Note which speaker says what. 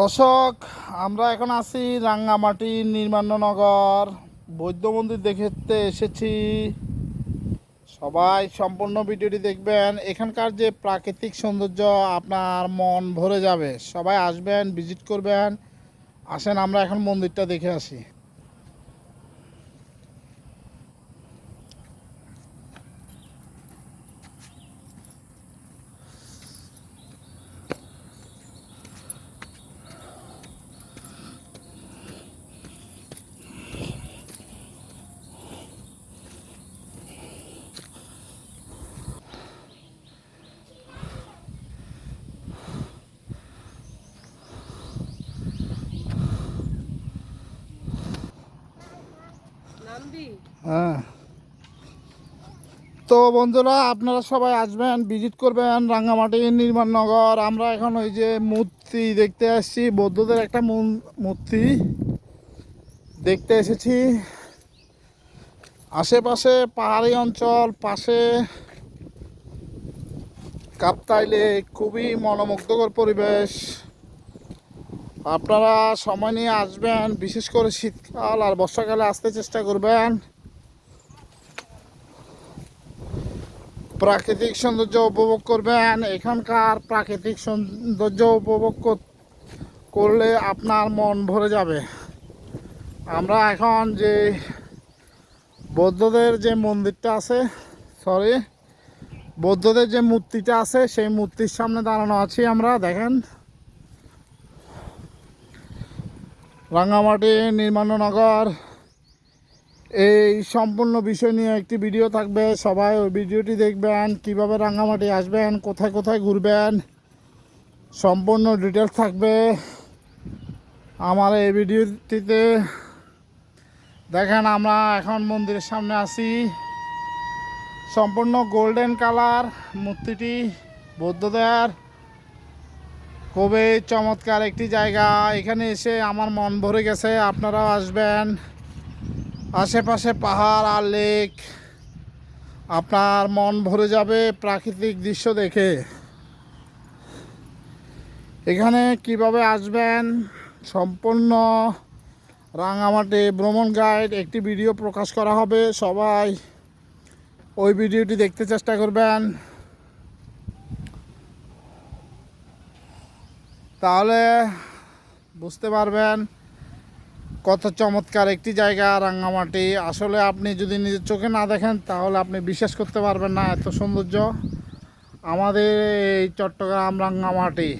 Speaker 1: দর্শক, আমরা এখন আছি রাঙ্গামাটি নির্মাণনগর। বৈদ্য মন্দির দেখতে এসেছি। সবাই সম্পূর্ণ ভিডিওটি দেখবেন। এখানকার যে প্রাকৃতিক সৌন্দর্য, আপনার মন ভরে যাবে। সবাই আসবেন, ভিজিট করবেন। আসেন, আমরা এখন মন্দিরটা দেখে আসি। হ্যাঁ। তো বন্ধুরা, আপনারা সবাই আসবেন ভিজিট করবেন রাঙ্গামাটি নির্মাণনগর আমরা এখন ওই যে মূর্তি দেখতে আসছি, বৌদ্ধদের একটা মূর্তি দেখতে এসেছি। আশেপাশে পাহাড়ি অঞ্চল, পাশে কাপ্তাইলে খুবই মনোমুগ্ধকর পরিবেশ। আপনারা সময় নিয়ে আসবেন, বিশেষ করে শীতকাল আর বর্ষাকালে আসতে চেষ্টা করবেন। প্রাকৃতিক সৌন্দর্য উপভোগ করবেন। এখানকার প্রাকৃতিক সৌন্দর্য উপভোগ কর- করলে আপনার মন ভরে যাবে। আমরা এখন যে বৌদ্ধদের যে মন্দিরটা আছে সরি বৌদ্ধদের যে মূর্তিটা আছে, সেই মূর্তির সামনে দাঁড়ানো আছি আমরা, দেখেন। রাঙ্গামাটি নির্মাণনগর। এই সম্পূর্ণ বিষয় নিয়ে একটি ভিডিও থাকবে। সবাই ওই ভিডিওটি দেখবেন, কীভাবে রাঙ্গামাটি আসবেন, কোথায় কোথায় ঘুরবেন, সম্পূর্ণ ডিটেলস থাকবে আমার এই ভিডিওটিতে। দেখেন, আমরা এখন মন্দিরের সামনে আছি। সম্পূর্ণ গোল্ডেন কালার মূর্তিটি বৌদ্ধদের। খুবই চমৎকার একটি জায়গা। এখানে এসে আমার মন ভরে গেছে, আপনারাও আসবেন। আশেপাশে পাহাড় আর লেক, আপনার মন ভরে যাবে প্রাকৃতিক দৃশ্য দেখে। এখানে কীভাবে আসবেন? সম্পূর্ণ রাঙামাটি ভ্রমণ গাইড, একটি ভিডিও প্রকাশ করা হবে। সবাই ওই ভিডিওটি দেখতে চেষ্টা করবেন। তাহলে বুঝতে পারবেন কত চমৎকার একটি জায়গা রাঙ্গামাটি। আসলে আপনি যদি নিজের চোখে না দেখেন, তাহলে আপনি বিশ্বাস করতে পারবেন না এত সৌন্দর্য। আমাদের এই চট্টগ্রাম রাঙ্গামাটি।